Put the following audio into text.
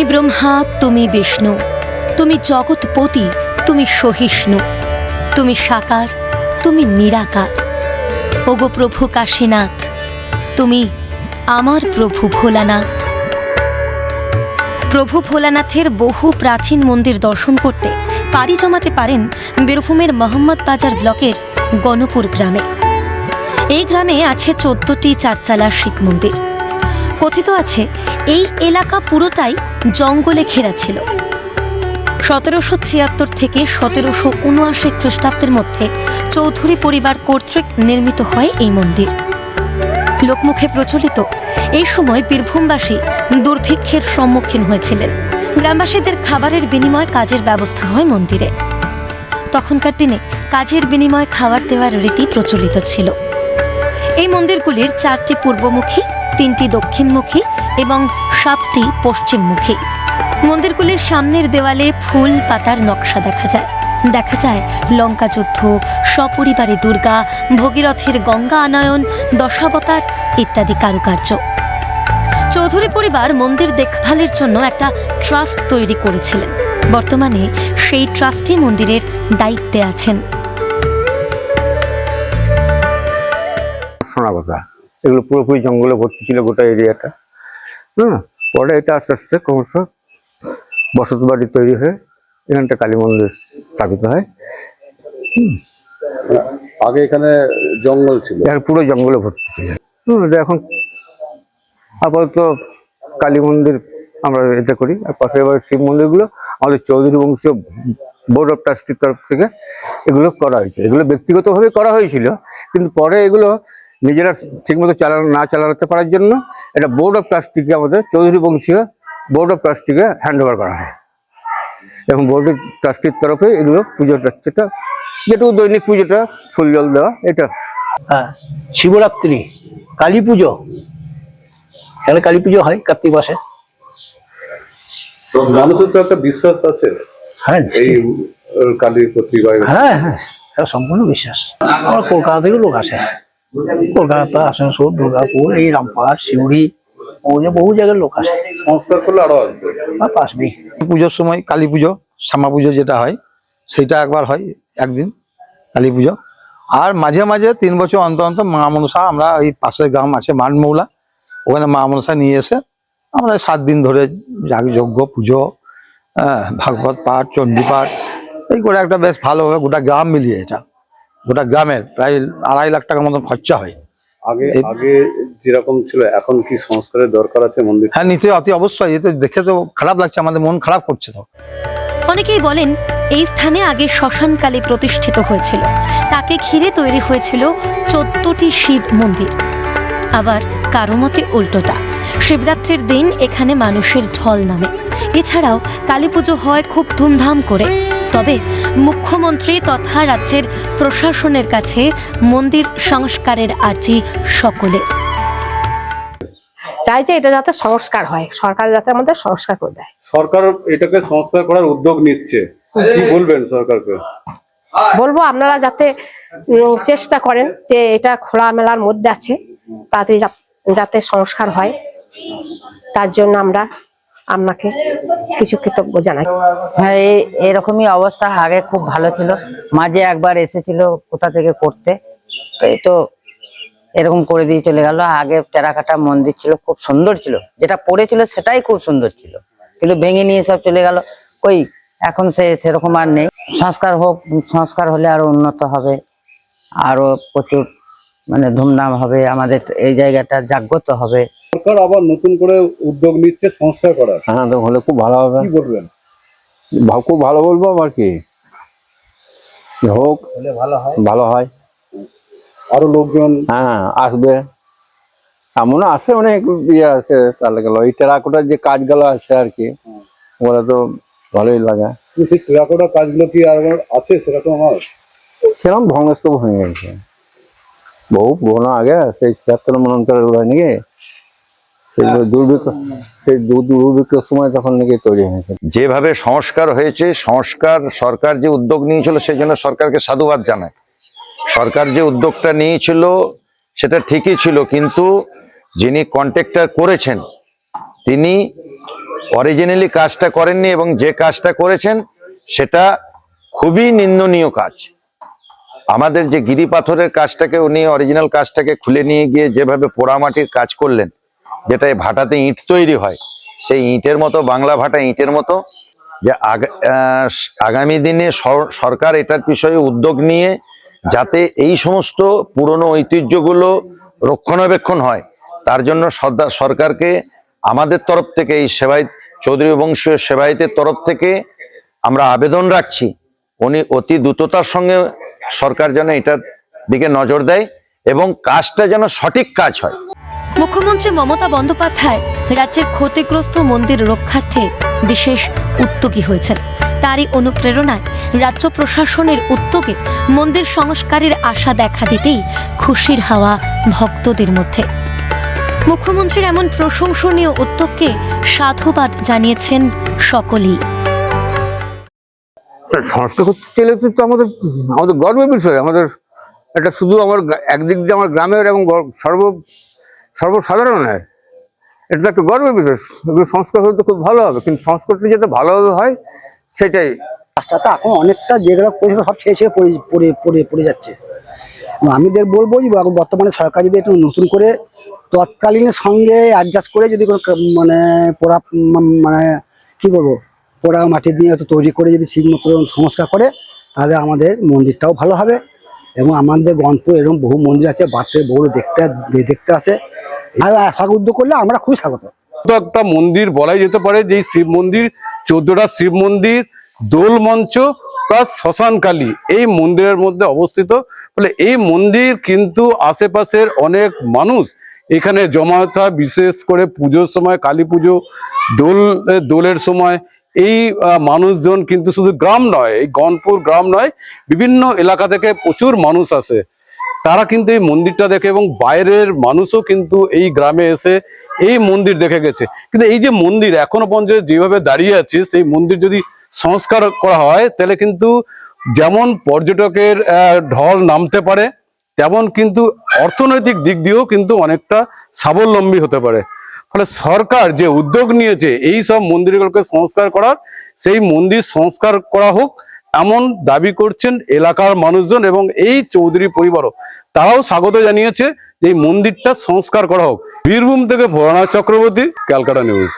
তুমি ব্রহ্মা, তুমি বিষ্ণু। তুমি জগৎপতি, তুমি সহিষ্ণু। তুমি সাকার, তুমি নিরাকার। ওগো প্রভু কাশীনাথ, তুমি আমার প্রভু ভোলানাথ। প্রভু ভোলানাথের বহু প্রাচীন মন্দির দর্শন করতে পাড়ি জমাতে পারেন বীরভূমের মোহাম্মদ বাজার ব্লকের গণপুর গ্রামে। এই গ্রামে আছে চোদ্দটি চারচালা শিব মন্দির। কথিত আছে এই এলাকা পুরোটাই জঙ্গলে ঘেরা ছিল। সতেরোশো ছিয়াত্তর থেকে সতেরোশো উনআশি খ্রিস্টাব্দের মধ্যে চৌধুরী পরিবার কর্তৃক নির্মিত হয় এই মন্দির। লোকমুখে প্রচলিত এই সময় বীরভূমবাসী দুর্ভিক্ষের সম্মুখীন হয়েছিলেন। গ্রামবাসীদের খাবারের বিনিময় কাজের ব্যবস্থা হয় মন্দিরে। তখনকার দিনে কাজের বিনিময় খাবার দেওয়ার রীতি প্রচলিত ছিল। এই মন্দিরগুলির চারটি পূর্বমুখী তিনটি দক্ষিণমুখী এবং সাতটি পশ্চিমমুখী। মন্দিরগুলির সামনের দেওয়ালে ফুল পাতার নকশা দেখা যায়। দেখা যায় লঙ্কা যুদ্ধ, সপরিবারে দুর্গা, ভগীরথের গঙ্গা আনয়ন, দশাবতার ইত্যাদি কারুকার্য। চৌধুরী পরিবার মন্দির দেখভালের জন্য একটা ট্রাস্ট তৈরি করেছিলেন। বর্তমানে সেই ট্রাস্টি মন্দিরের দায়িত্বে আছেন। এগুলো পুরোপুরি জঙ্গলে ভর্তি ছিল গোটা এরিয়াটা। হুম পরে এটা আস্তে আস্তে ক্রমশ বসত বাড়ি তৈরি হয়ে এখানটা কালী মন্দির স্থাপিত হয়। আগে এখানে জঙ্গল ছিল। পুরো জঙ্গলে ভর্তি ছিল। এখন আপাতত কালী মন্দির আমরা এটা করি। আর পাশে এবার শিব মন্দিরগুলো আমাদের চৌধুরী বংশীয় বোর্ড অফ ট্রাস্টির তরফ থেকে এগুলো করা হয়েছে। এগুলো ব্যক্তিগতভাবে করা হয়েছিল কিন্তু পরে এগুলো নিজেরা ঠিকমতো চালানো না চালাতে পারার জন্য এটা বোর্ড অফ ট্রাস্টিকে আমাদের চৌধুরী বংশীয় বোর্ড অফ ট্রাস্টিকে হ্যান্ড ওভার করা হয়। এবং বোর্ড অফ ট্রাস্টির তরফে এগুলো পুজোটা যেটা যেটুকু দৈনিক পুজোটা ফুল জল দেওয়া এটা। হ্যাঁ শিবরাত্রি কালী পুজো। এখানে কালী পুজো হয় কার্তিক মাসে? মানুষের তো একটা বিশ্বাস আছে? হ্যাঁ। এই কালীর প্রতি হ্যাঁ হ্যাঁ সম্পূর্ণ বিশ্বাস। আমার কলকাতা থেকে লোক আসে। কলকাতা আসানসোল দুর্গাপুর এই রামপাট সিউড়ি ও বহু জায়গার লোক আসে। সংস্কার করলে আরও আসবে। পুজোর সময় কালী পুজো শ্যামা পুজো যেটা হয় সেটা একবার হয় একদিন কালী পুজো। আর মাঝে মাঝে তিন বছর অন্তর অন্তর মা মনসা আমরা ওই পাশের গ্রাম আছে মানমৌলা ওখানে মা মনসা নিয়ে এসে আমরা সাত দিন ধরে যজ্ঞ পুজো হ্যাঁ ভাগবত পাঠ চণ্ডী পাঠ এই করে একটা বেশ ভালো গোটা গ্রাম মিলিয়ে এটা। গোটা গ্রামের প্রায় আড়াই লাখ টাকার মতন খরচা হয়। আগে আগে যেরকম ছিল এখন কি সংস্কারের দরকার আছে মন্দির হ্যাঁ অতি অবশ্যই। এ তো দেখে তো খারাপ লাগছে আমাদের মন খারাপ করছে তো। অনেকেই বলেন এই স্থানে আগে শ্মশানকালী প্রতিষ্ঠিত হয়েছিল। তাকে ঘিরে তৈরি হয়েছিল চোদ্দটি শিব মন্দির। আবার কারও মতে উল্টোটা। শিবরাত্রির দিন এখানে মানুষের ঢল নামে। এছাড়াও কালী পুজো হয় খুব ধুমধাম করে। তবে মুখ্যমন্ত্রী তথা রাজ্যের প্রশাসনের কাছে মন্দির সংস্কারের আর্জি সকলের। চাই যে এটা যাতে সংস্কার হয় সরকার যাতে আমাদের সংস্কার করে দেয়। সরকার এটাকে সংস্কার করার উদ্যোগ নিচ্ছে। কি বলবেন সরকারকে? বলব আপনারা যাতে চেষ্টা করেন যে এটা খোলামেলার মধ্যে আছে তাতে যা- যাতে সংস্কার হয় তার জন্য আমরা আপনাকে কিছু কৃতজ্ঞ জানাই। হ্যাঁ এই এরকমই অবস্থা, আগে খুব ভালো ছিল। মাঝে একবার এসেছিল কোথা থেকে করতে। এই তো এরকম করে দিয়ে চলে গেল। আগে টেরাকাটা মন্দির ছিল, খুব সুন্দর ছিল। যেটা পড়েছিল সেটাই খুব সুন্দর ছিল। কিন্তু ভেঙে নিয়ে সব চলে গেল। ওই এখন সে সেরকম আর নেই। সংস্কার হোক, সংস্কার হলে আরও উন্নত হবে। আরও প্রচুর মানে ধুমধাম হবে। আমাদের এই জায়গাটা জাগ্রত হবে। সরকার আবার নতুন করে উদ্যোগ নিচ্ছে সংস্কার করার। হ্যাঁ তো হলে খুব ভালো হবে। কি বলবেন? খুব ভালো বলব আর কি? হোক ভালো হয়। ভালো হয়। আরও লোকজন হ্যাঁ আসবে। এমন আছে অনেক ইয়ে আছে তাহলে গেল এই টেরাকোটার যে কাজগুলো আছে আর কি ওগুলো তো ভালোই লাগে। সেই টেরাকোটা কাজগুলো কি আর আছে সেরকম আমার সেরকম ভঙ্গস্ত হয়ে গেছে। বহু পুরোনো আগে সেই ছিয়াত্তর মনন্তরের নাকি? দুর্ভিক্ষ সেই সময় তৈরি হয়েছে। যেভাবে সংস্কার হয়েছে, সংস্কার সরকার যে উদ্যোগ নিয়েছিল সেই জন্য সরকারকে সাধুবাদ জানায় সরকার যে উদ্যোগটা নিয়েছিল সেটা ঠিকই ছিল, কিন্তু যিনি কন্ট্রাক্টর করেছেন, তিনি অরিজিনালি কাজটা করেননি এবং যে কাজটা করেছেন সেটা খুবই নিন্দনীয় কাজ। আমাদের যে গিরি পাথরের কাজটাকে, উনি অরিজিনাল কাজটাকে খুলে নিয়ে গিয়ে যেভাবে পোড়ামাটির কাজ করলেন যেটা ভাটাতে ইট তৈরি হয়, সেই ইটের মতো, বাংলা ভাটা ইটের মতো, যে আগা- আগামী দিনে সর- সরকার এটার বিষয়ে উদ্যোগ নিয়ে যাতে এই সমস্ত পুরনো ঐতিহ্যগুলো রক্ষণাবেক্ষণ হয়, তার জন্য সরকারকে আমাদের তরফ থেকে, এই সেবাই চৌধুরী বংশীয় সেবায়তের তরফ থেকে আমরা আবেদন রাখছি, উনি অতি দ্রুততার সঙ্গে সরকার যেন এটার দিকে নজর দেয় এবং কাজটা যেন সঠিক কাজ হয়। মুখ্যমন্ত্রী মমতা বন্দ্যোপাধ্যায় রাজ্যের ক্ষতিগ্রস্ত মন্দির রক্ষার্থে বিশেষ উদ্যোগী হয়েছেন। তারই অনুপ্রেরণায় রাজ্য প্রশাসনের উদ্যোগে মন্দির সংস্কারের আশা দেখা দিতেই খুশির হাওয়া ভক্তদের মধ্যে। মুখ্যমন্ত্রীর এমন প্রশংসনীয় উদ্যোগকে সাধুবাদ জানিয়েছেন সকলেই। সংস্কার করতে চলে তো আমাদের আমাদের গর্বের বিষয়। আমাদের এটা শুধু আমার একদিক দিয়ে আমার গ্রামের এবং সর্ব সর্বসাধারণের এটা তো একটা গর্বের বিষয়। সংস্কার হলে তো খুব ভালো হবে, কিন্তু সংস্কারটা যাতে ভালোভাবে হয়, সেটাই। রাস্তা তো এখন অনেকটা যেগুলো পরিষেবা সব ছেড়ে ছেড়ে পড়ে পড়ে পড়ে পড়ে যাচ্ছে। আমি দেখ বলব যে বর্তমানে সরকার যদি একটু নতুন করে তৎকালীনের সঙ্গে অ্যাডজাস্ট করে যদি কোনো মানে পোড়া মানে কি বলব, পোড়া মাটি দিয়ে তৈরি করে যদি ঠিক মতো সংস্কার করে, তাহলে আমাদের মন্দিরটাও ভালো হবে। এবং আমাদের গণপুর এরকম বহু মন্দির আছে, বাসে বহু দেখতে দেখতে আসে। উদ্যোগ করলে আমরা খুবই স্বাগত। একটা মন্দির বলাই যেতে পারে যে শিব মন্দির, চোদ্দটা শিব মন্দির, দোল মঞ্চ প্লাস শ্মশানকালী এই মন্দিরের মধ্যে অবস্থিত। ফলে এই মন্দির কিন্তু আশেপাশের অনেক মানুষ এখানে হয়, বিশেষ করে পুজোর সময়, কালী পুজো, দোল, দোলের সময়। এই মানুষজন কিন্তু শুধু গ্রাম নয়, এই গনপুর গ্রাম নয়, বিভিন্ন এলাকা থেকে প্রচুর মানুষ আসে। তারা কিন্তু এই মন্দিরটা দেখে এবং বাইরের মানুষও কিন্তু এই গ্রামে এসে এই মন্দির দেখে গেছে। কিন্তু এই যে মন্দির এখনও পর্যন্ত যেভাবে দাঁড়িয়ে আছে, সেই মন্দির যদি সংস্কার করা হয়, তাহলে কিন্তু যেমন পর্যটকের ঢল নামতে পারে, তেমন কিন্তু অর্থনৈতিক দিক দিয়েও কিন্তু অনেকটা স্বাবলম্বী হতে পারে। ফলে সরকার যে উদ্যোগ নিয়েছে, এই সব মন্দিরগুলোকে সংস্কার করার, সেই মন্দির সংস্কার করা হোক এমন দাবি করছেন এলাকার মানুষজন এবং এই চৌধুরী পরিবারও। তারাও স্বাগত জানিয়েছে যে এই মন্দিরটা সংস্কার করা হোক। বীরভূম থেকে ভোলানাথ চক্রবর্তী, ক্যালকাটা নিউজ।